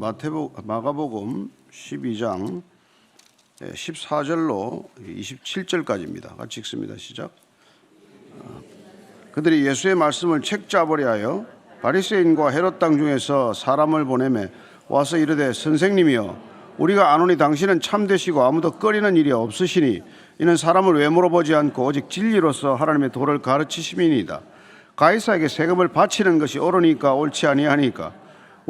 마태복 마가복음 12장 14절로 27절까지입니다. 같이 읽습니다. 시작. 어, 그들이 예수의 말씀을 책잡으려 하여 바리새인과 헤롯 땅 중에서 사람을 보내매 와서 이르되 선생님이여 우리가 아노니 당신은 참되시고 아무도 꺼리는 일이 없으시니 이는 사람을 왜 물어보지 않고 오직 진리로서 하나님의 도를 가르치심이니이다. 가이사에게 세금을 바치는 것이 옳으니까 옳지 아니하니까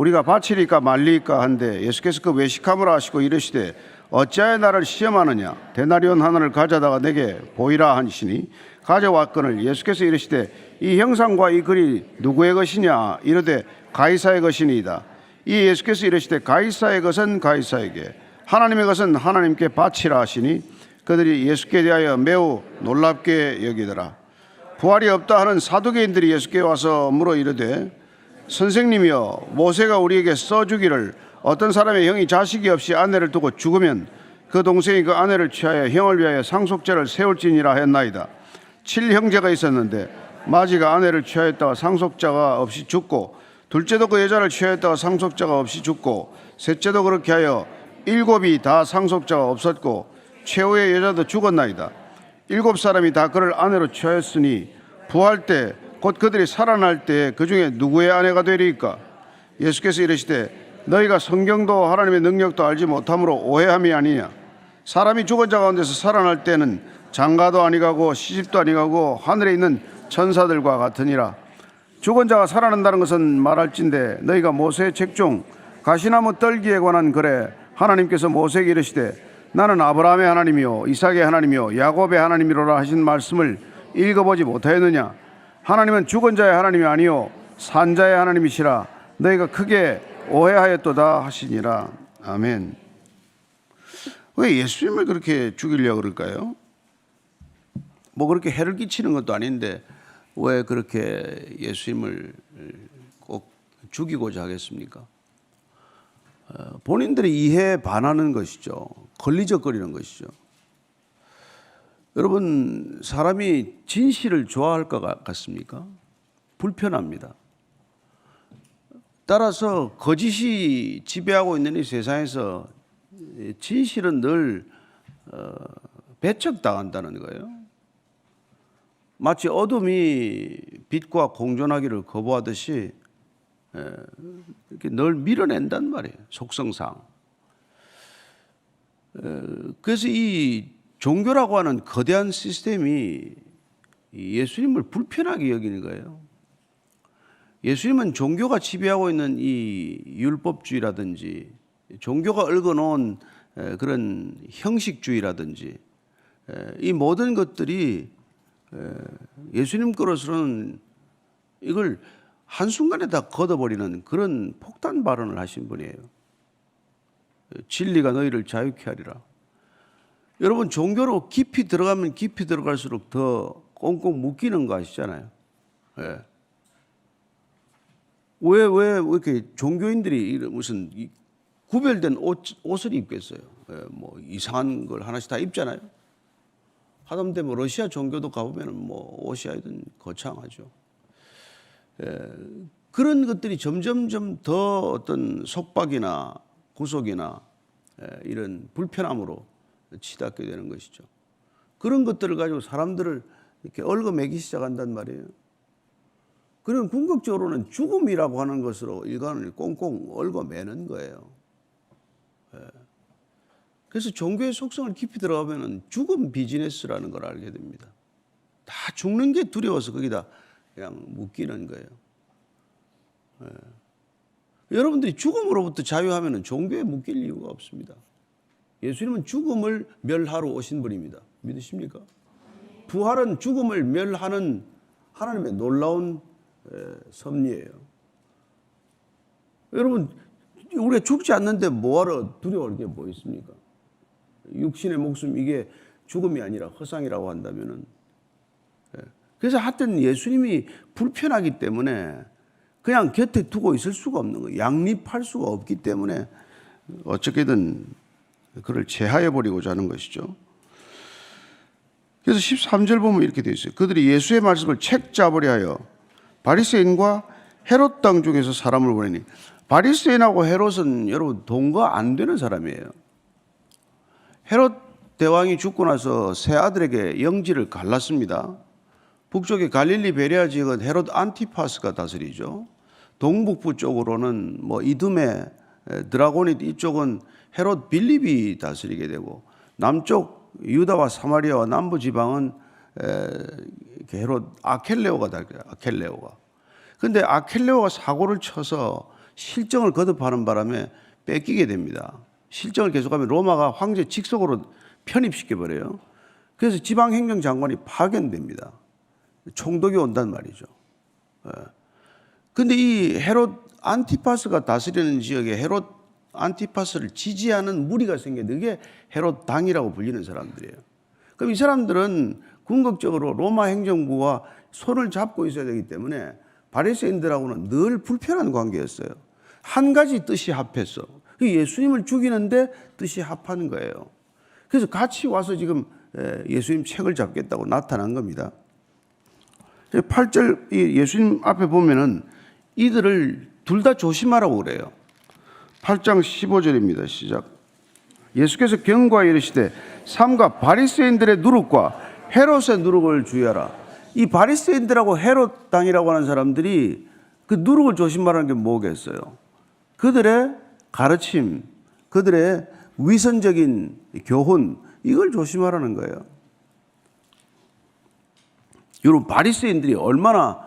우리가 바치리까 말리까 한데 예수께서 그 외식함을 하시고 이르시되 어찌하여 나를 시험하느냐? 데나리온 하나를 가져다가 내게 보이라 하시니 가져왔거늘 예수께서 이르시되 이 형상과 이 글이 누구의 것이냐? 이르되 가이사의 것이니이다. 이 예수께서 이르시되 가이사의 것은 가이사에게 하나님의 것은 하나님께 바치라 하시니 그들이 예수께 대하여 매우 놀랍게 여기더라. 부활이 없다 하는 사두개인들이 예수께 와서 물어 이르되 선생님이여 모세가 우리에게 써주기를 어떤 사람의 형이 자식이 없이 아내를 두고 죽으면 그 동생이 그 아내를 취하여 형을 위하여 상속죄를 세울지니라 했나이다. 칠 형제가 있었는데 마지가 아내를 취하였다가 상속자가 없이 죽고 둘째도 그 여자를 취하였다가 상속자가 없이 죽고 셋째도 그렇게 하여 일곱이 다 상속자가 없었고 최후의 여자도 죽었나이다. 일곱 사람이 다 그를 아내로 취하였으니 부활 때 곧 그들이 살아날 때 그 중에 누구의 아내가 되리까? 예수께서 이르시되 너희가 성경도 하나님의 능력도 알지 못함으로 오해함이 아니냐? 사람이 죽은 자 가운데서 살아날 때는 장가도 아니가고 시집도 아니가고 하늘에 있는 천사들과 같으니라. 죽은 자가 살아난다는 것은 말할진대 너희가 모세의 책중 가시나무 떨기에 관한 글에 하나님께서 모세에게 이르시되 나는 아브라함의 하나님이요 이삭의 하나님이요 야곱의 하나님이로라 하신 말씀을 읽어보지 못하였느냐 하나님은 죽은 자의 하나님이 아니요 산 자의 하나님이시라 너희가 크게 오해하였도다 하시니라 아멘 왜 예수님을 그렇게 죽이려고 그럴까요? 뭐 그렇게 해를 끼치는 것도 아닌데 왜 그렇게 예수님을 꼭 죽이고자 하겠습니까? 어, 본인들의 이해에 반하는 것이죠. 걸리적거리는 것이죠. 여러분 사람이 진실을 좋아할 것 같습니까? 불편합니다. 따라서 거짓이 지배하고 있는 이 세상에서 진실은 늘 어, 배척당한다는 거예요. 마치 어둠이 빛과 공존하기를 거부하듯이 이렇게 늘 밀어낸단 말이에요. 속성상. 그래서 이 종교라고 하는 거대한 시스템이 예수님을 불편하게 여기는 거예요. 예수님은 종교가 지배하고 있는 이 율법주의라든지 종교가 얽어놓은 그런 형식주의라든지 이 모든 것들이 예수님 거로서는 이걸 한순간에 다 걷어버리는 그런 폭탄 발언을 하신 분이에요. 진리가 너희를 자유케 하리라. 여러분 종교로 깊이 들어가면 깊이 들어갈수록 더 꽁꽁 묶이는 거 아시잖아요. 예. 왜, 왜, 왜 이렇게 종교인들이 무슨 구별된 옷, 옷을 입겠어요? 예, 뭐 이상한 걸 하나씩 다 입잖아요. 하다못해 뭐 러시아 종교도 가보면 뭐 하여튼 거창하죠. 예, 그런 것들이 점점점 더 어떤 속박이나 구속이나 예, 이런 불편함으로 치닫게 되는 것이죠. 그런 것들을 가지고 사람들을 이렇게 얽어매기 시작한단 말이에요. 그런 궁극적으로는 죽음이라고 하는 것으로 일관을 꽁꽁 얽어매는 거예요. 예. 그래서 종교의 속성을 깊이 들어가면 죽음 비즈니스라는 걸 알게 됩니다. 다 죽는 게 두려워서 거기다 그냥 묶이는 거예요. 예. 여러분들이 죽음으로부터 자유하면 종교에 묶일 이유가 없습니다. 예수님은 죽음을 멸하러 오신 분입니다. 믿으십니까? 부활은 죽음을 멸하는 하나님의 놀라운 섭리예요. 여러분, 우리가 죽지 않는데 뭐하러 두려울 게뭐 있습니까? 육신의 목숨 이게 죽음이 아니라 허상이라고 한다면은 그래서 하여튼 예수님이 불편하기 때문에 그냥 곁에 두고 있을 수가 없는 거예요. 양립할 수가 없기 때문에 어떻게든 그를 제하해 버리고자 하는 것이죠. 그래서 13절 보면 이렇게 되어 있어요. 그들이 예수의 말씀을 책 잡으려 하여 바리새인과 헤롯 땅 중에서 사람을 보내니 바리새인하고 헤롯은 여러분 동거 안 되는 사람이에요. 헤롯 대왕이 죽고 나서 세 아들에게 영지를 갈랐습니다. 북쪽의 갈릴리 베레아 지역은 헤롯 안티파스가 다스리죠. 동북부 쪽으로는 뭐 이듬해 드라고닛 이쪽은 헤롯 빌립이 다스리게 되고 남쪽 유다와 사마리아와 남부 지방은 에, 헤롯 아켈레오가 다스려요. 아켈레오가. 근데 아켈레오가 사고를 쳐서 실정을 거듭하는 바람에 뺏기게 됩니다. 실정을 계속하면 로마가 황제 직속으로 편입시켜 버려요. 그래서 지방 행정 장관이 파견됩니다. 총독이 온단 말이죠. 예. 근데 이 헤롯 안티파스가 다스리는 지역에 헤롯 안티파스를 지지하는 무리가 생겼는데 그게 헤롯 당이라고 불리는 사람들이에요. 그럼 이 사람들은 궁극적으로 로마 행정부와 손을 잡고 있어야 되기 때문에 바리새인들하고는 늘 불편한 관계였어요. 한 가지 뜻이 합했어. 그 예수님을 죽이는데 뜻이 합하는 거예요. 그래서 같이 와서 지금 에, 예수님 책을 잡겠다고 나타난 겁니다. 8절 이 예수님 앞에 보면은 이들을 둘 다 조심하라고 그래요. 8장 15절입니다. 시작. 예수께서 경고하여 이르시되 삼가 바리새인들의 누룩과 헤롯의 누룩을 주의하라. 이 바리새인들하고 헤롯 당이라고 하는 사람들이 그 누룩을 조심하라는 게 뭐겠어요? 그들의 가르침, 그들의 위선적인 교훈 이걸 조심하라는 거예요. 여러분 바리새인들이 얼마나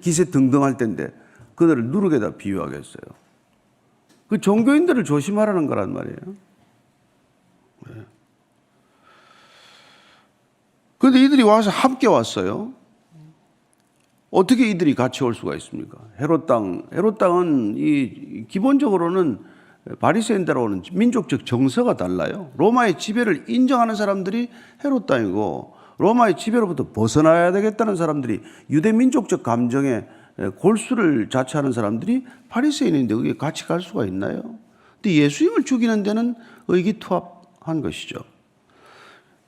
기세 등등할 텐데 그들을 누룩에다 비유하겠어요. 그 종교인들을 조심하라는 거란 말이에요. 그런데 이들이 와서 함께 왔어요. 어떻게 이들이 같이 올 수가 있습니까? 헤롯 땅, 헤롯 땅은 이 기본적으로는 바리새인들하고는 민족적 정서가 달라요. 로마의 지배를 인정하는 사람들이 헤롯 땅이고 로마의 지배로부터 벗어나야 되겠다는 사람들이 유대 민족적 감정에 골수를 자처하는 사람들이 바리새인인데 그게 같이 갈 수가 있나요? 근데 예수님을 죽이는 데는 의기투합한 것이죠.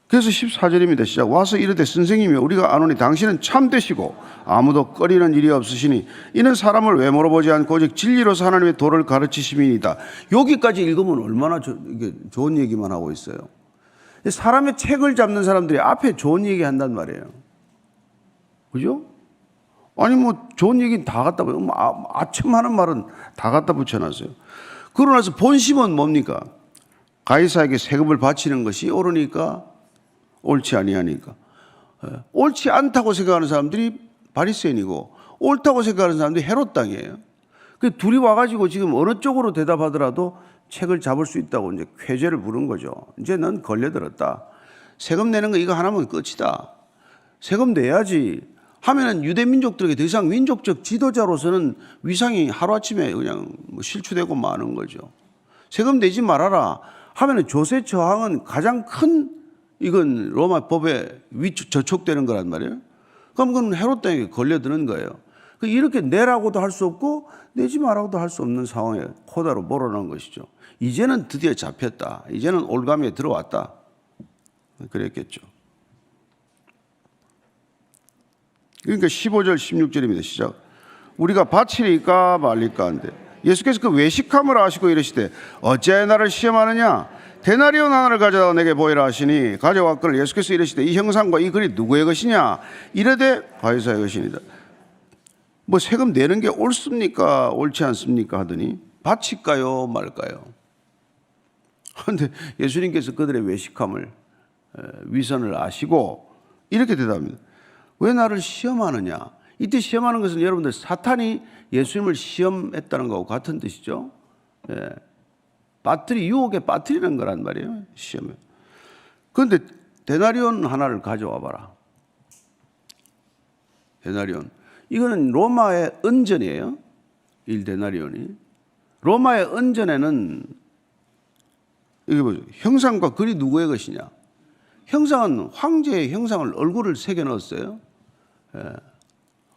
그래서 14절입니다. 시작. 와서 이르되 선생님이 우리가 아노니 당신은 참되시고 아무도 꺼리는 일이 없으시니 이는 사람을 왜 물어보지 않고 오직 진리로서 하나님의 도를 가르치심이니이다. 여기까지 읽으면 얼마나 조, 좋은 얘기만 하고 있어요. 사람의 책을 잡는 사람들이 앞에 좋은 얘기 한단 말이에요. 그죠? 아니 뭐 좋은 얘기는 다 갖다 붙여. 뭐 아, 아침 하는 말은 다 갖다 붙여놨어요. 그러고 나서 본심은 뭡니까? 가이사에게 세금을 바치는 것이 옳으니까 옳지 아니하니까. 예. 옳지 않다고 생각하는 사람들이 바리새인이고 옳다고 생각하는 사람들이 헤롯 땅이에요. 그 둘이 와가지고 지금 어느 쪽으로 대답하더라도 책을 잡을 수 있다고 이제 쾌죄를 부른 거죠. 이제 넌 걸려들었다. 세금 내는 거 이거 하나면 끝이다. 세금 내야지. 하면은 유대 민족들에게 더 이상 민족적 지도자로서는 위상이 하루아침에 그냥 뭐 실추되고 마는 거죠. 세금 내지 말아라. 하면은 조세 저항은 가장 큰 이건 로마 법에 위 저촉되는 거란 말이에요. 그럼 그건 헤롯 땅에 걸려드는 거예요. 그 이렇게 내라고도 할 수 없고 내지 말라고도 할 수 없는 상황에 코다로 몰아넣은 것이죠. 이제는 드디어 잡혔다. 이제는 올가미에 들어왔다. 그랬겠죠. 그러니까 15절 16절입니다. 시작. 우리가 바치리까 말리까 한데 예수께서 그 외식함을 아시고 이르시되 어찌하여 나를 시험하느냐 데나리온 하나를 가져다 내게 보이라 하시니 가져왔거늘 예수께서 이르시되 이 형상과 이 글이 누구의 것이냐 이르되 가이사의 것이니다. 뭐 세금 내는 게 옳습니까 옳지 않습니까 하더니 바칠까요 말까요? 그런데 예수님께서 그들의 외식함을 위선을 아시고 이렇게 대답합니다. 왜 나를 시험하느냐? 이때 시험하는 것은 여러분들 사탄이 예수님을 시험했다는 거하고 같은 뜻이죠. 예. 빠뜨리 유혹에 빠뜨리는 거란 말이에요. 시험에. 그런데 데나리온 하나를 가져와 봐라. 데나리온. 이거는 로마의 은전이에요. 1데나리온이. 로마의 은전에는 이게 뭐죠? 형상과 글이 누구의 것이냐? 형상은 황제의 형상을 얼굴을 새겨 넣었어요. 예.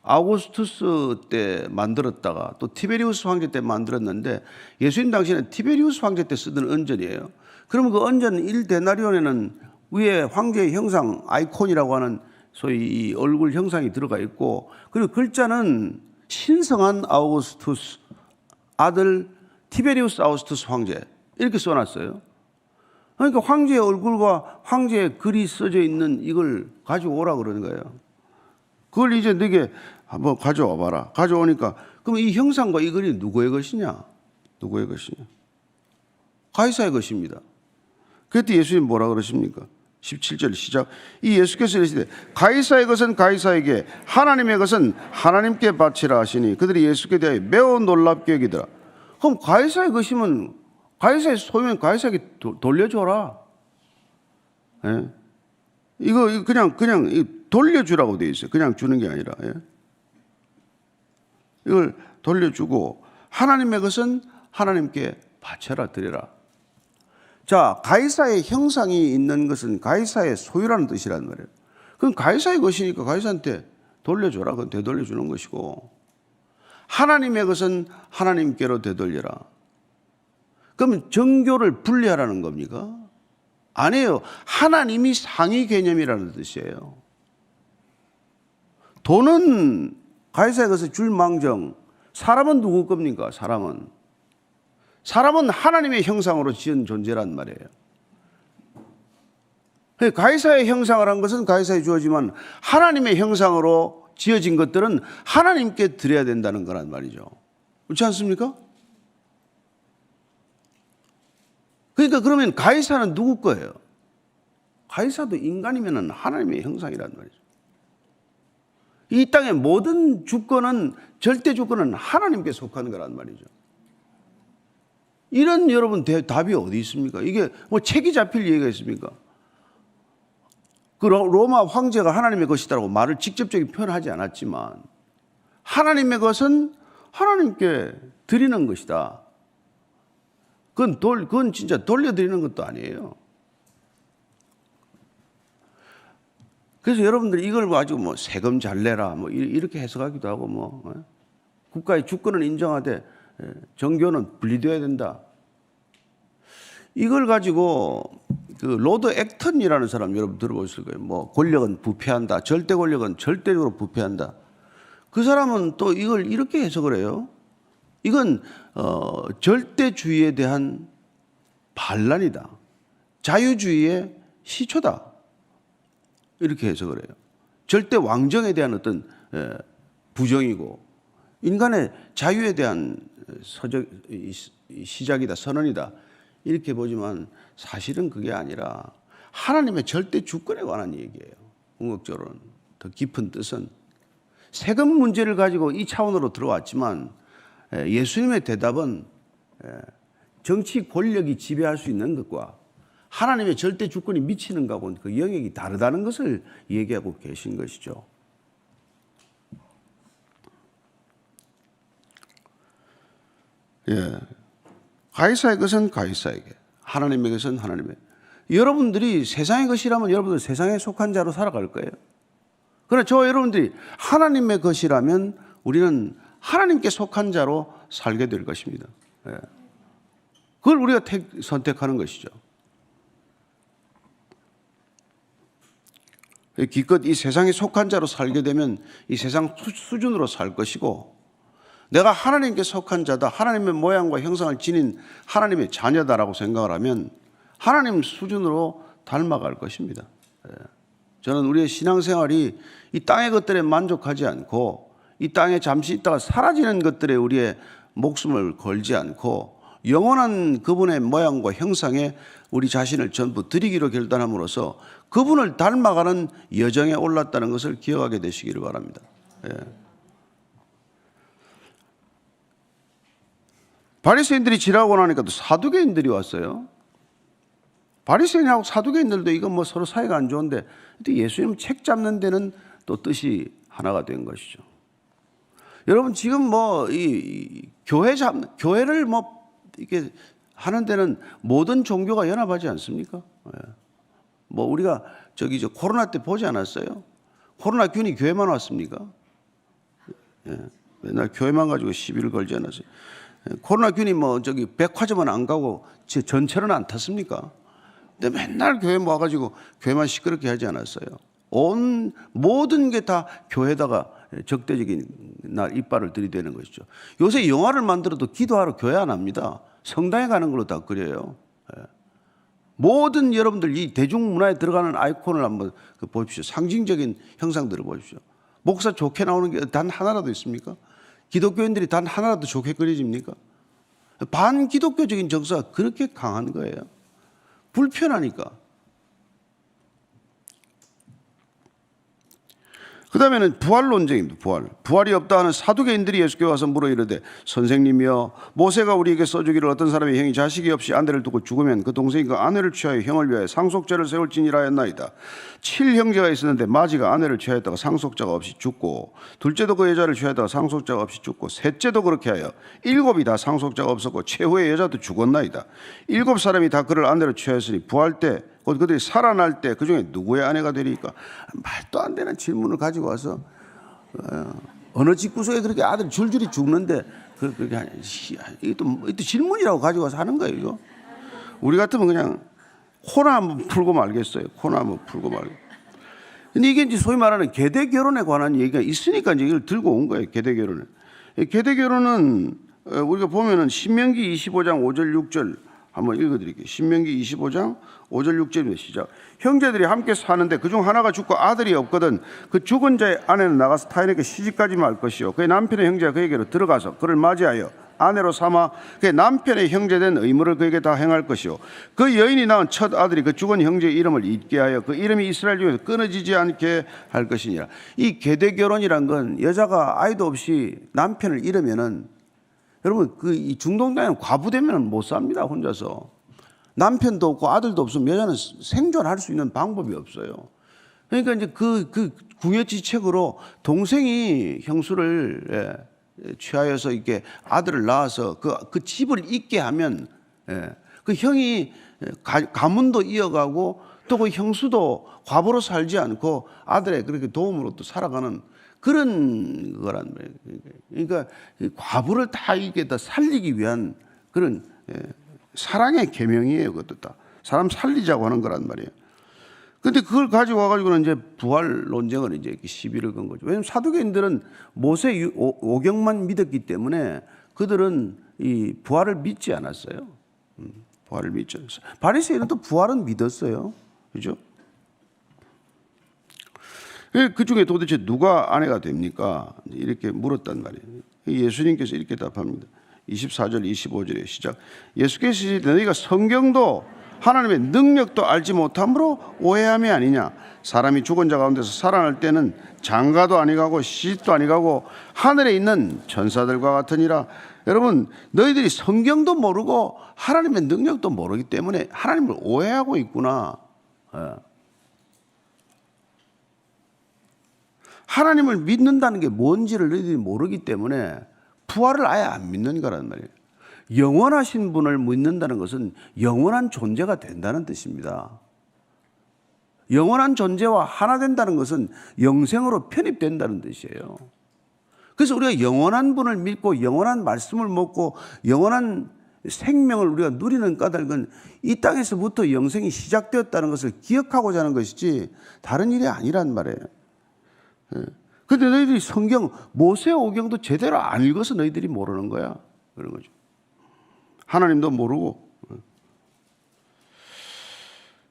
아우구스투스 때 만들었다가 또 티베리우스 황제 때 만들었는데 예수님 당시에는 티베리우스 황제 때 쓰던 은전이에요. 그러면 그 은전 1데나리온에는 위에 황제의 형상 아이콘이라고 하는 소위 이 얼굴 형상이 들어가 있고 그리고 글자는 신성한 아우구스투스 아들 티베리우스 아우스투스 황제 이렇게 써놨어요. 그러니까 황제의 얼굴과 황제의 글이 써져 있는 이걸 가지고 오라 그러는 거예요. 그걸 이제 너게 한번 가져와 봐라. 가져오니까 그럼 이 형상과 이 글이 누구의 것이냐? 누구의 것이냐? 가이사의 것입니다. 그때 예수님 뭐라 그러십니까? 17절 시작. 이 예수께서 이르시되 가이사의 것은 가이사에게 하나님의 것은 하나님께 바치라 하시니 그들이 예수께 대하여 매우 놀랍게 여기더라. 그럼 가이사의 것이면 가이사의 소유면 가이사에게 도- 돌려줘라. 예? 이거 그냥 그냥 이 돌려주라고 돼 있어요. 그냥 주는 게 아니라. 예? 이걸 돌려주고 하나님의 것은 하나님께 바쳐라 드려라. 자, 가이사의 형상이 있는 것은 가이사의 소유라는 뜻이란 말이에요. 그럼 가이사의 것이니까 가이사한테 돌려줘라. 그건 되돌려주는 것이고 하나님의 것은 하나님께로 되돌려라. 그러면 정교를 분리하라는 겁니까? 아니에요. 하나님이 상위 개념이라는 뜻이에요. 돈은 가이사의 것을 줄 망정. 사람은 누구 겁니까? 사람은. 사람은 하나님의 형상으로 지은 존재란 말이에요. 그 가이사의 형상을 한 것은 가이사에 주어지만 하나님의 형상으로 지어진 것들은 하나님께 드려야 된다는 거란 말이죠. 그렇지 않습니까? 그러니까 그러면 가이사는 누구 거예요? 가이사도 인간이면 하나님의 형상이란 말이죠. 이 땅의 모든 주권은 절대 주권은 하나님께 속하는 거란 말이죠. 이런 여러분 대- 답이 어디 있습니까? 이게 뭐 책이 잡힐 얘기가 있습니까? 그 로- 로마 황제가 하나님의 것이다라고 말을 직접적인 표현하지 않았지만 하나님의 것은 하나님께 드리는 것이다. 그건 돌, 그건 진짜 돌려드리는 것도 아니에요. 그래서 여러분들이 이걸 가지고 뭐 세금 잘 내라 뭐 이- 이렇게 해석하기도 하고 뭐 어? 국가의 주권을 인정하되 예, 정교는 분리되어야 된다. 이걸 가지고 그 로드 액턴이라는 사람 여러분 들어보실 거예요. 뭐 권력은 부패한다. 절대 권력은 절대적으로 부패한다. 그 사람은 또 이걸 이렇게 해석을 해요. 이건 어, 절대주의에 대한 반란이다. 자유주의의 시초다. 이렇게 해석을 해요. 절대 왕정에 대한 어떤 에, 부정이고 인간의 자유에 대한 서적 시작이다 선언이다 이렇게 보지만 사실은 그게 아니라 하나님의 절대 주권에 관한 얘기예요. 궁극적으로는 더 깊은 뜻은 세금 문제를 가지고 이 차원으로 들어왔지만 에, 예수님의 대답은 에, 정치 권력이 지배할 수 있는 것과 하나님의 절대 주권이 미치는 것하고는 그 영역이 다르다는 것을 얘기하고 계신 것이죠. 예. 가이사의 것은 가이사에게, 하나님의 것은 하나님의. 여러분들이 세상의 것이라면 여러분들 세상에 속한 자로 살아갈 거예요. 그러나 저 여러분들이 하나님의 것이라면 우리는 하나님께 속한 자로 살게 될 것입니다. 예. 그걸 우리가 택- 선택하는 것이죠. 기껏 이 세상에 속한 자로 살게 되면 이 세상 수- 수준으로 살 것이고 내가 하나님께 속한 자다, 하나님의 모양과 형상을 지닌 하나님의 자녀다라고 생각을 하면 하나님 수준으로 닮아갈 것입니다. 예. 저는 우리의 신앙생활이 이 땅의 것들에 만족하지 않고 이 땅에 잠시 있다가 사라지는 것들에 우리의 목숨을 걸지 않고 영원한 그분의 모양과 형상에 우리 자신을 전부 드리기로 결단함으로써 그분을 닮아가는 여정에 올랐다는 것을 기억하게 되시기를 바랍니다. 예. 바리새인들이 지나고 나니까 또 사두개인들이 왔어요. 바리새인하고 사두개인들도 이건 뭐 서로 사이가 안 좋은데 예수님 책 잡는 데는 또 뜻이 하나가 된 것이죠. 여러분 지금 뭐 이 교회 잡 교회를 뭐 이렇게 하는 데는 모든 종교가 연합하지 않습니까? 예. 뭐 우리가 저기 저 코로나 때 보지 않았어요? 코로나 균이 교회만 왔습니까? 예. 맨날 교회만 가지고 시비를 걸지 않았어요. 예. 코로나 균이 뭐 저기 백화점은 안 가고 제 전체는 안 탔습니까? 근데 맨날 교회 모아가지고 교회만 시끄럽게 하지 않았어요. 온 모든 게 다 교회다가 적대적인 날 이빨을 들이대는 것이죠. 요새 영화를 만들어도 기도하러 교회 안 합니다. 성당에 가는 걸로 다 그려요. 예. 모든 여러분들 이 대중문화에 들어가는 아이콘을 한번 그 보십시오. 상징적인 형상들을 보십시오. 목사 좋게 나오는 게 단 하나라도 있습니까? 기독교인들이 단 하나라도 좋게 그려집니까? 반기독교적인 정서가 그렇게 강한 거예요. 불편하니까. 그 다음에는 부활 논쟁입니다. 부활. 부활이 없다 하는 사두개인들이 예수께 와서 물어 이르되 선생님이여 모세가 우리에게 써주기를 어떤 사람의 형이 자식이 없이 아내를 두고 죽으면 그 동생이 그 아내를 취하여 형을 위하여 상속죄를 세울지니라 했나이다. 칠 형제가 있었는데 마지가 아내를 취하였다가 상속자가 없이 죽고 둘째도 그 여자를 취하였다가 상속자가 없이 죽고 셋째도 그렇게 하여 일곱이 다 상속자가 없었고 최후의 여자도 죽었나이다. 일곱 사람이 다 그를 아내로 취하였으니 부활 때 곧 그들이 살아날 때 그 중에 누구의 아내가 되리까 말도 안 되는 질문을 가지고 와서 어, 어느 집구석에 그렇게 아들 줄줄이 죽는데 그- 그렇게 이것도 이것도 질문이라고 가지고 와서 하는 거예요 이거. 우리 같으면 그냥 코나 한번 풀고 말겠어요. 코나 한번 풀고 말겠 근데 이게 이제 소위 말하는 계대 결혼에 관한 얘기가 있으니까 이제 이걸 들고 온 거예요 계대 결혼을 이 계대 결혼은 어, 우리가 보면은 신명기 25장 5절 6절 한번 읽어드릴게요. 신명기 25장 5절 6절입니다. 시작. 형제들이 함께 사는데 그중 하나가 죽고 아들이 없거든 그 죽은 자의 아내는 나가서 타인에게 시집가지 말 것이요. 그의 남편의 형제가 그에게로 들어가서 그를 맞이하여 아내로 삼아 그의 남편의 형제된 의무를 그에게 다 행할 것이요. 그 여인이 낳은 첫 아들이 그 죽은 형제의 이름을 잊게 하여 그 이름이 이스라엘 중에서 끊어지지 않게 할 것이니라. 이 계대 결혼이란 건 여자가 아이도 없이 남편을 잃으면은 여러분 그이 중동당에는 과부되면 못 삽니다 혼자서 남편도 없고 아들도 없으면 여자는 생존할 수 있는 방법이 없어요. 그러니까 이제 그 그 궁여지책으로 동생이 형수를 예, 취하여서 이렇게 아들을 낳아서 그, 그 집을 잇게 하면 예, 그 형이 가, 가문도 이어가고 또 그 형수도 과부로 살지 않고 아들의 그렇게 도움으로 또 살아가는 그런 거란 말이에요. 그러니까 이 과부를 다 이게 다 살리기 위한 그런 예, 사랑의 계명이에요. 그것도 다 사람 살리자고 하는 거란 말이에요. 근데 그걸 가지고 와가지고는 이제 부활 논쟁을 이제 시비를 건 거죠. 왜냐하면 사두개인들은 모세 오경만 믿었기 때문에 그들은 이 부활을 믿지 않았어요. 음, 부활을 믿지 않았어요. 바리새인은 또 부활은 믿었어요. 그죠? 그 중에 도대체 누가 아내가 됩니까? 이렇게 물었단 말이에요. 예수님께서 이렇게 답합니다. 24절, 25절에 시작. 예수께서 이르시되 너희가 성경도 하나님의 능력도 알지 못함으로 오해함이 아니냐. 사람이 죽은 자 가운데서 살아날 때는 장가도 아니가고 시집도 아니가고 하늘에 있는 천사들과 같으니라. 여러분 너희들이 성경도 모르고 하나님의 능력도 모르기 때문에 하나님을 오해하고 있구나. 하나님을 믿는다는 게 뭔지를 너희들이 모르기 때문에 부활을 아예 안 믿는 거란 말이에요. 영원하신 분을 믿는다는 것은 영원한 존재가 된다는 뜻입니다. 영원한 존재와 하나 된다는 것은 영생으로 편입된다는 뜻이에요. 그래서 우리가 영원한 분을 믿고 영원한 말씀을 먹고 영원한 생명을 우리가 누리는 까닭은 이 땅에서부터 영생이 시작되었다는 것을 기억하고자 하는 것이지 다른 일이 아니란 말이에요. 근데 너희들이 성경 모세 오경도 제대로 안 읽어서 너희들이 모르는 거야. 그런 거죠. 하나님도 모르고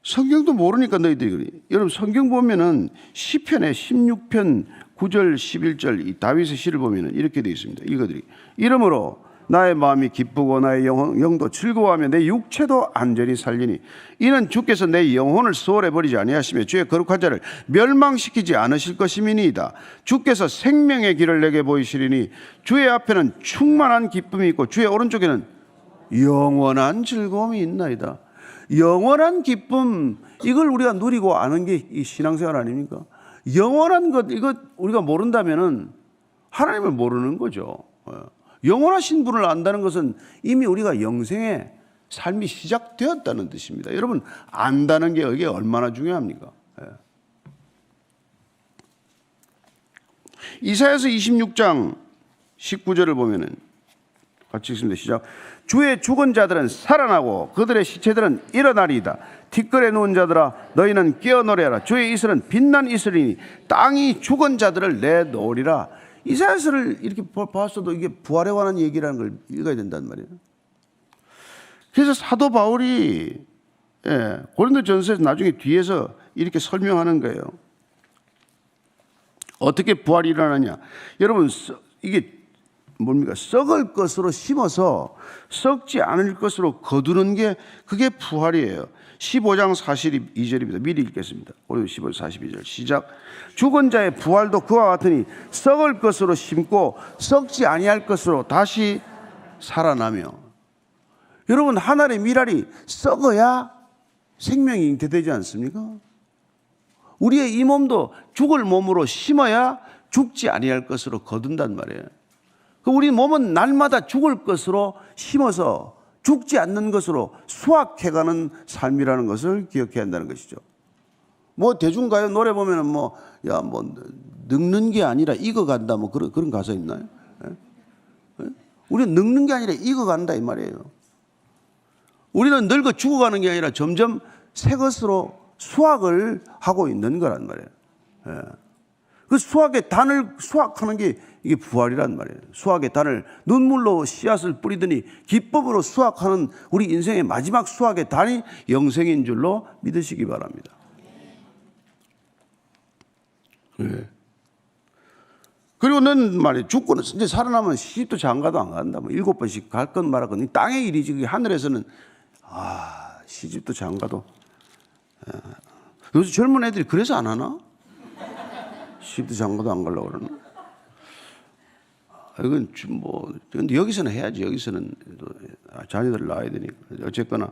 성경도 모르니까 너희들이. 여러분 성경 보면은 시편의 16편 9절 11절 이 다윗의 시를 보면은 이렇게 되어 있습니다. 이거들이 이러므로 나의 마음이 기쁘고 나의 영, 영도 즐거워하며 내 육체도 안전히 살리니 이는 주께서 내 영혼을 수월해 버리지 아니하시며 주의 거룩한 자를 멸망시키지 않으실 것임이니이다. 주께서 생명의 길을 내게 보이시리니 주의 앞에는 충만한 기쁨이 있고 주의 오른쪽에는 영원한 즐거움이 있나이다. 영원한 기쁨 이걸 우리가 누리고 아는 게 이 신앙생활 아닙니까? 영원한 것 이거 우리가 모른다면은 하나님을 모르는 거죠. 어. 영원하신 분을 안다는 것은 이미 우리가 영생의 삶이 시작되었다는 뜻입니다. 여러분 안다는 게 이게 얼마나 중요합니까? 예. 이사야서 26장 19절을 보면은 같이 읽습니다. 시작. 주의 죽은 자들은 살아나고 그들의 시체들은 일어나리이다. 티끌에 누운 자들아 너희는 깨어 노래하라. 주의 이슬은 빛난 이슬이니 땅이 죽은 자들을 내놓으리라. 이사야서를 이렇게 봐- 봤어도 이게 부활에 관한 얘기라는 걸 읽어야 된단 말이에요. 그래서 사도 바울이 예, 고린도 전서에서 나중에 뒤에서 이렇게 설명하는 거예요. 어떻게 부활이 일어나냐? 여러분 써- 이게 뭡니까? 썩을 것으로 심어서 썩지 않을 것으로 거두는 게 그게 부활이에요. 15장 42절입니다. 미리 읽겠습니다. 오늘 15장 42절 시작. 죽은 자의 부활도 그와 같으니 썩을 것으로 심고 썩지 아니할 것으로 다시 살아나며 여러분 하늘의 미랄이 썩어야 생명이 잉태되지 않습니까? 우리의 이 몸도 죽을 몸으로 심어야 죽지 아니할 것으로 거둔단 말이에요. 그 우리 몸은 날마다 죽을 것으로 심어서 죽지 않는 것으로 수확해가는 삶이라는 것을 기억해야 한다는 것이죠. 뭐 대중가요 노래 보면은 뭐 야 뭐 늙는 게 아니라 익어간다 뭐 그런 그런 가사 있나요? 예? 예? 우리는 늙는 게 아니라 익어간다 이 말이에요. 우리는 늙어 죽어가는 게 아니라 점점 새 것으로 수확을 하고 있는 거란 말이에요. 예. 그 수확의 단을 수확하는 게 이게 부활이란 말이에요. 수확의 단을 눈물로 씨앗을 뿌리더니 기쁨으로 수확하는 우리 인생의 마지막 수확의 단이 영생인 줄로 믿으시기 바랍니다. 예. 그리고 넌 말이야 죽고는 이제 살아나면 시집도 장가도 안 간다. 뭐 일곱 번씩 갈 건 말할 건 땅의 일이지. 하늘에서는 아 시집도 장가도. 예. 요즘 젊은 애들이 그래서 안 하나? 시집도 장가도 안 가려고 그러나? 아, 이건 좀 뭐, 근데 여기서는 해야지. 여기서는 또 자녀들 낳아야 되니까. 어쨌거나.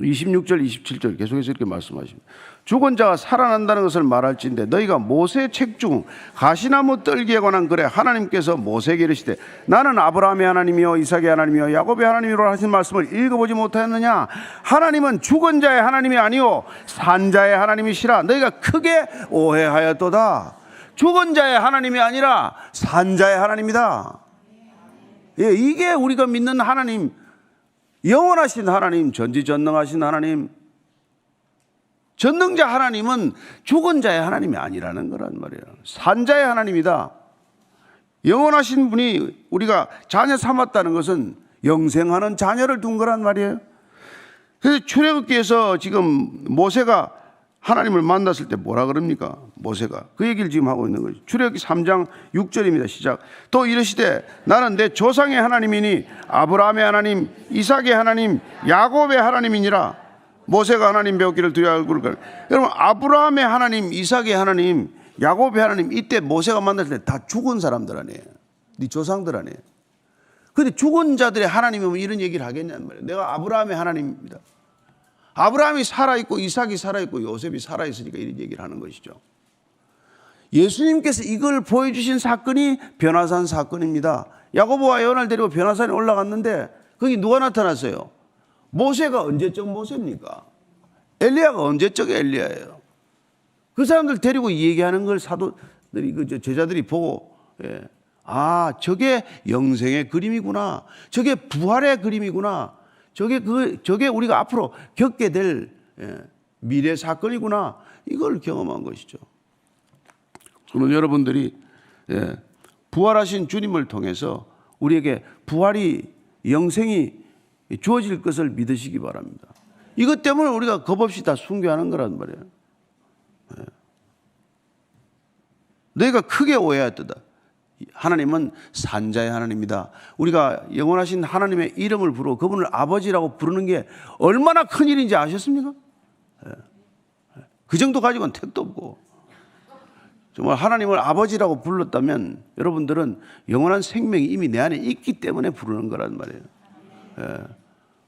26절, 27절 계속해서 이렇게 말씀하십니다. 죽은 자가 살아난다는 것을 말할진데 너희가 모세 책중 가시나무 떨기에 관한 글에 하나님께서 모세에게 이르시되 나는 아브라함의 하나님이요 이삭의 하나님이요 야곱의 하나님이로 하신 말씀을 읽어보지 못하였느냐? 하나님은 죽은 자의 하나님이 아니요 산 자의 하나님이시라. 너희가 크게 오해하였도다. 죽은 자의 하나님이 아니라 산 자의 하나님이다. 예, 이게 우리가 믿는 하나님 영원하신 하나님, 전지전능하신 하나님, 전능자 하나님은 죽은 자의 하나님이 아니라는 거란 말이에요. 산자의 하나님이다. 영원하신 분이 우리가 자녀 삼았다는 것은 영생하는 자녀를 둔 거란 말이에요. 그래서 출애굽기에서 지금 모세가 하나님을 만났을 때 뭐라 그럽니까? 모세가 그 얘기를 지금 하고 있는 거죠. 출애굽기 3장 6절입니다. 시작. 또 이르시되 나는 내 조상의 하나님이니 아브라함의 하나님, 이삭의 하나님, 야곱의 하나님이니라. 모세가 하나님 배웠기를 두려 알고 그럴 여러분 아브라함의 하나님, 이삭의 하나님, 야곱의 하나님 이때 모세가 만났을 때다 죽은 사람들 아니에요. 네 조상들 아니에요. 근데 죽은 자들의 하나님이면 이런 얘기를 하겠냐는 말이에요. 내가 아브라함의 하나님입니다. 아브라함이 살아있고 이삭이 살아있고 요셉이 살아있으니까 이런 얘기를 하는 것이죠. 예수님께서 이걸 보여주신 사건이 변화산 사건입니다. 야고보와 요한을 데리고 변화산에 올라갔는데 거기 누가 나타났어요? 모세가 언제적 모세입니까? 엘리야가 언제적 엘리야예요? 그 사람들 데리고 얘기하는 걸 사도들이 그 제자들이 보고 예. 아 저게 영생의 그림이구나. 저게 부활의 그림이구나. 저게 그 저게 우리가 앞으로 겪게 될 예, 미래 사건이구나. 이걸 경험한 것이죠. 그러면 여러분들이 예, 부활하신 주님을 통해서 우리에게 부활이 영생이 주어질 것을 믿으시기 바랍니다. 이것 때문에 우리가 겁없이 다 순교하는 거란 말이에요. 예. 너희가 크게 오해하였다. 하나님은 산자의 하나님이다. 우리가 영원하신 하나님의 이름을 부르고 그분을 아버지라고 부르는 게 얼마나 큰 일인지 아셨습니까? 예. 그 정도 가지고는 택도 없고. 정말 하나님을 아버지라고 불렀다면 여러분들은 영원한 생명이 이미 내 안에 있기 때문에 부르는 거란 말이에요. 예.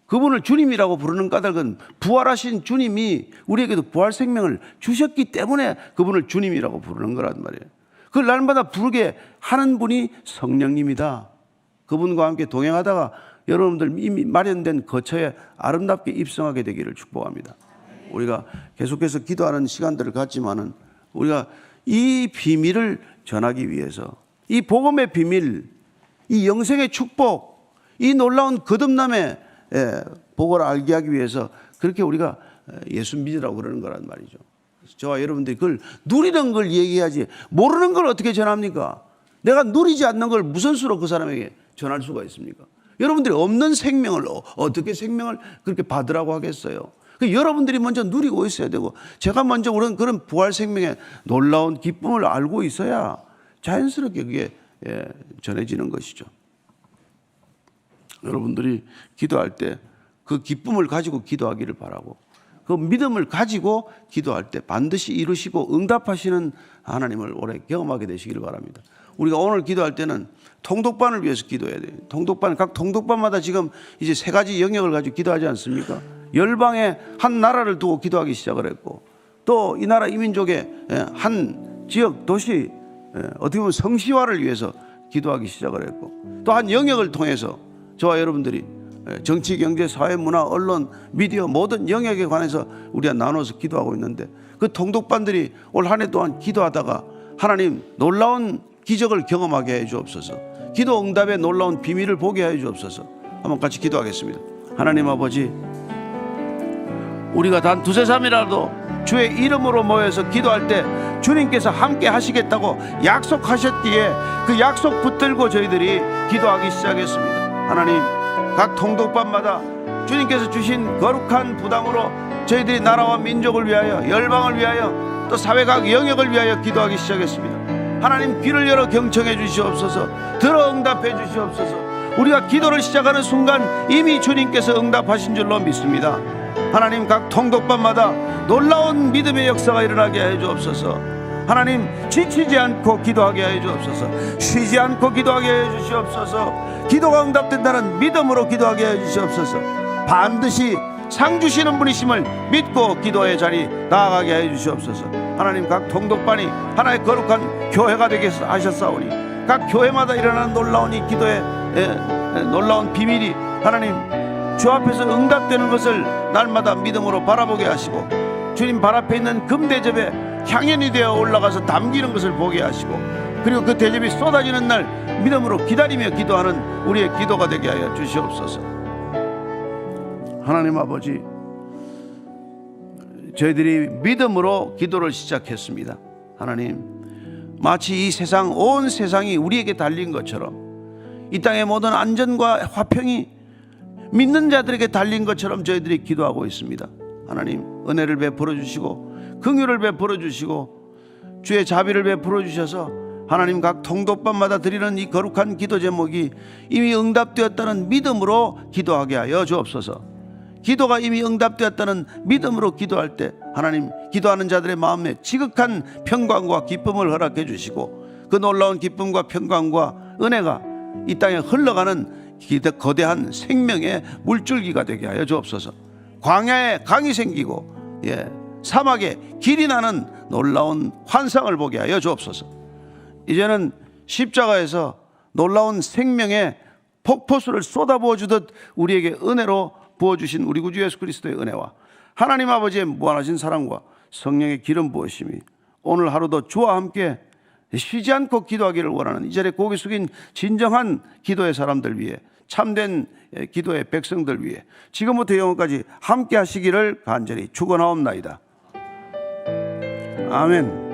그분을 주님이라고 부르는 까닭은 부활하신 주님이 우리에게도 부활 생명을 주셨기 때문에 그분을 주님이라고 부르는 거란 말이에요. 그걸 날마다 부르게 하는 분이 성령님이다. 그분과 함께 동행하다가 여러분들 이미 마련된 거처에 아름답게 입성하게 되기를 축복합니다. 우리가 계속해서 기도하는 시간들을 갖지만은 우리가 이 비밀을 전하기 위해서 이 복음의 비밀, 이 영생의 축복, 이 놀라운 거듭남의 예, 복을 알게 하기 위해서 그렇게 우리가 예수 믿으라고 그러는 거란 말이죠. 저와 여러분들이 그걸 누리는 걸 얘기하지 모르는 걸 어떻게 전합니까? 내가 누리지 않는 걸 무슨 수로 그 사람에게 전할 수가 있습니까? 여러분들이 없는 생명을 어- 어떻게 생명을 그렇게 받으라고 하겠어요? 그 여러분들이 먼저 누리고 있어야 되고 제가 먼저 그런 그런 부활 생명의 놀라운 기쁨을 알고 있어야 자연스럽게 그게 예, 전해지는 것이죠. 여러분들이 기도할 때 그 기쁨을 가지고 기도하기를 바라고 그 믿음을 가지고 기도할 때 반드시 이루시고 응답하시는 하나님을 오래 경험하게 되시기를 바랍니다. 우리가 오늘 기도할 때는 통독반을 위해서 기도해야 돼요. 통독반 각 통독반마다 지금 이제 세 가지 영역을 가지고 기도하지 않습니까? 열방의 한 나라를 두고 기도하기 시작을 했고 또 이 나라 이민족의 예, 한 지역 도시 예, 어떻게 보면 성시화를 위해서 기도하기 시작을 했고 또 한 영역을 통해서 저와 여러분들이 예, 정치, 경제, 사회, 문화, 언론, 미디어 모든 영역에 관해서 우리가 나눠서 기도하고 있는데 그 통독반들이 올 한 해 동안 기도하다가 하나님 놀라운 기적을 경험하게 해 주옵소서. 기도 응답의 놀라운 비밀을 보게 해 주옵소서. 한번 같이 기도하겠습니다. 하나님 아버지 우리가 단 두세 삼이라도 주의 이름으로 모여서 기도할 때 주님께서 함께 하시겠다고 약속하셨기에 그 약속 붙들고 저희들이 기도하기 시작했습니다. 하나님 각 통독반마다 주님께서 주신 거룩한 부담으로 저희들이 나라와 민족을 위하여 열방을 위하여 또 사회 각 영역을 위하여 기도하기 시작했습니다. 하나님 귀를 열어 경청해 주시옵소서 들어 응답해 주시옵소서 우리가 기도를 시작하는 순간 이미 주님께서 응답하신 줄로 믿습니다. 하나님 각 통독반마다 놀라운 믿음의 역사가 일어나게 해 주옵소서. 하나님 지치지 않고 기도하게 해 주옵소서. 쉬지 않고 기도하게 해 주시옵소서. 기도가 응답된다는 믿음으로 기도하게 해 주시옵소서. 반드시 상 주시는 분이심을 믿고 기도의 자리 나아가게 해 주시옵소서. 하나님 각 통독반이 하나의 거룩한 교회가 되게 하셨사오니 각 교회마다 일어나는 놀라운 이 기도의 예, 예, 놀라운 비밀이 하나님 주 앞에서 응답되는 것을 날마다 믿음으로 바라보게 하시고 주님 발 앞에 있는 금대접에 향연이 되어 올라가서 담기는 것을 보게 하시고 그리고 그 대접이 쏟아지는 날 믿음으로 기다리며 기도하는 우리의 기도가 되게 하여 주시옵소서. 하나님 아버지 저희들이 믿음으로 기도를 시작했습니다. 하나님 마치 이 세상 온 세상이 우리에게 달린 것처럼 이 땅의 모든 안전과 화평이 믿는 자들에게 달린 것처럼 저희들이 기도하고 있습니다. 하나님 은혜를 베풀어 주시고 긍휼을 베풀어 주시고 주의 자비를 베풀어 주셔서 하나님 각 통독반마다 드리는 이 거룩한 기도 제목이 이미 응답되었다는 믿음으로 기도하게 하여 주옵소서. 기도가 이미 응답되었다는 믿음으로 기도할 때 하나님 기도하는 자들의 마음에 지극한 평강과 기쁨을 허락해 주시고 그 놀라운 기쁨과 평강과 은혜가 이 땅에 흘러가는 거대한 생명의 물줄기가 되게 하여 주옵소서. 광야에 강이 생기고 예, 사막에 길이 나는 놀라운 환상을 보게 하여 주옵소서. 이제는 십자가에서 놀라운 생명의 폭포수를 쏟아부어 주듯 우리에게 은혜로 부어 주신 우리 구주 예수 그리스도의 은혜와 하나님 아버지의 무한하신 사랑과 성령의 기름 부으심이 오늘 하루도 주와 함께 쉬지 않고 기도하기를 원하는 이 자리에 고개 숙인 진정한 기도의 사람들 위해 참된 기도의 백성들 위해 지금부터 영원까지 함께 하시기를 간절히 축원하옵나이다. 아멘.